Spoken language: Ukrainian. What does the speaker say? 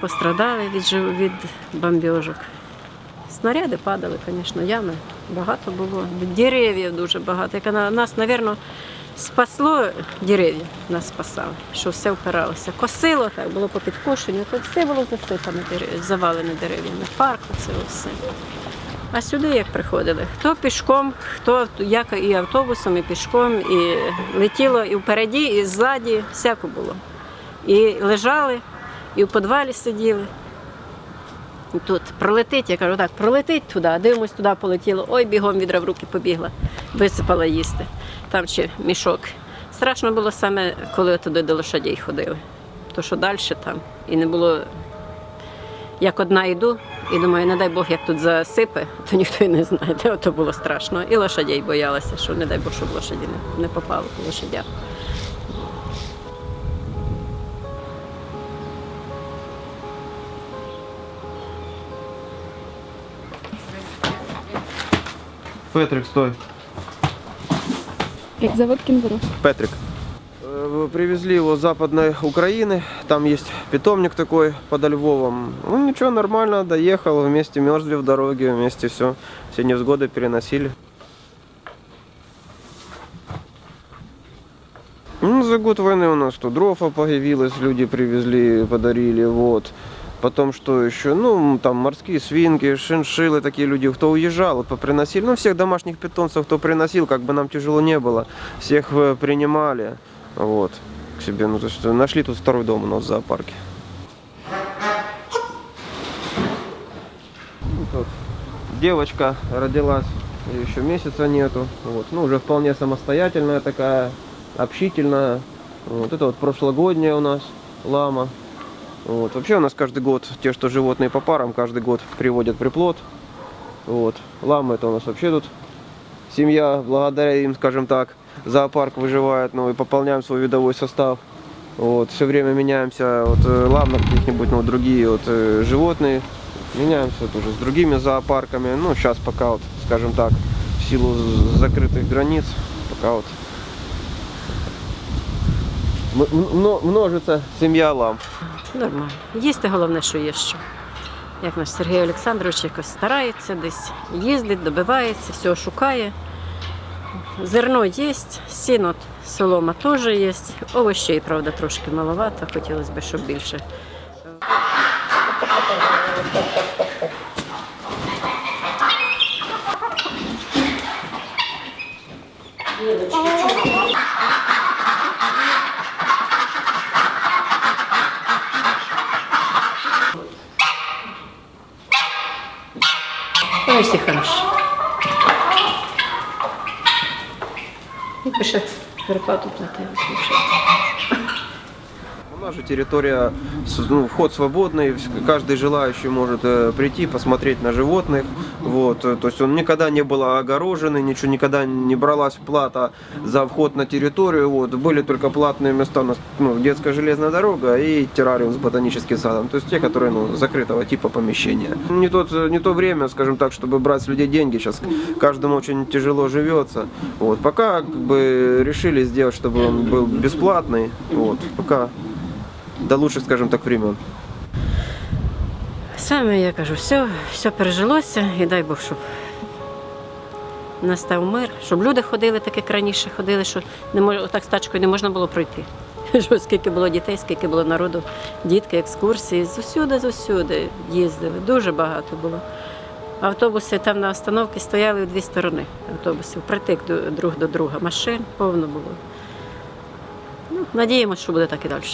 пострадали від, від бомбіжок. Снаряди падали, звісно, ями багато було. Дерев'їв дуже багато. На- нас, мабуть, спасло дерев'я, нас спасало, що все впиралося. Косило, так було по підкошенню, то все було засипане, завалене дерев'ями. Парк, це все. А сюди як приходили? Хто пішком, хто як і автобусом, і пішком, і летіло і впереді, і ззаді, всяко було. І лежали, і в підвалі сиділи. Тут пролетить, я кажу, так, пролетить туди, дивимось, туди полетіло. Ой, бігом відра в руки побігла, висипала їсти. Там ще мішок. Страшно було саме, коли туди до лошадей ходили. То що далі там. І не було як одна йду, і думаю, не дай Бог, як тут засипе, то ніхто і не знає, де то було страшно. І лошадей боялася, що не дай Бог, щоб лошаді не, не попали Петрик, стой. Як завод кінгуру. Петрик. Э, Привезли его с западной Украины. Там есть питомник такой под Львовом. Ну ничего, нормально, доехал. Вместе мерзли в дороге, вместе все. Все невзгоды переносили. Ну, за год войны у нас тут дрова появилось, люди привезли, подарили, вот. Потом что еще? Ну, там морские свинки, шиншиллы, такие люди, кто уезжал, поприносили. Ну, всех домашних питомцев, кто приносил, как бы нам тяжело не было. Всех э, принимали, вот, к себе. Ну, то есть нашли тут второй дом у нас в зоопарке. Ну, тут девочка родилась, еще месяца нету. Вот. Ну, уже вполне самостоятельная такая, общительная. Вот это вот прошлогодняя у нас лама. Вот. Вообще у нас каждый год те, что животные по парам, каждый год приводят приплод. Вот. Ламы это у нас вообще тут семья, благодаря им, скажем так, зоопарк выживает, ну и пополняем свой видовой состав. Вот. Все время меняемся от э, лам на каких-нибудь ну, другие вот, э, животные. Меняемся тоже с другими зоопарками. Ну, сейчас пока вот, скажем так, в силу закрытых границ, пока вот множится семья лам. Нормально. Їсти головне, що є що. Як наш Сергій Олександрович якось старається десь, їздить, добивається, всього шукає. Зерно є, сіно, солома теж є. Овощей, правда, трошки маловато, хотілося б, щоб більше. Вони всі хороші. І пише переплату платили. Нас же территория, ну, вход свободный, каждый желающий может э, прийти, посмотреть на животных. Вот, э, то есть он никогда не был огороженный, ничего никогда не бралась плата за вход на территорию. Вот, были только платные места, у нас ну, детская железная дорога и террариум с ботаническим садом. То есть те, которые ну, закрытого типа помещения. Не, тот, э, не то время, скажем так, чтобы брать с людей деньги. Сейчас каждому очень тяжело живется. Вот, пока как бы решили сделать, чтобы он был бесплатный. Вот, пока до лучших, скажем так, времен. Саме я кажу, все, все пережилося, і дай Бог, щоб настав мир, щоб люди ходили так, як раніше ходили, що не мож, отак з тачкою не можна було пройти. Що скільки було дітей, скільки було народу, дітки, екскурсії, з усюди, з усюди їздили, дуже багато було. Автобуси там на остановці стояли в дві сторони автобусів, притик друг до друга, машин повно було. Ну, надіємося, що буде так і далі.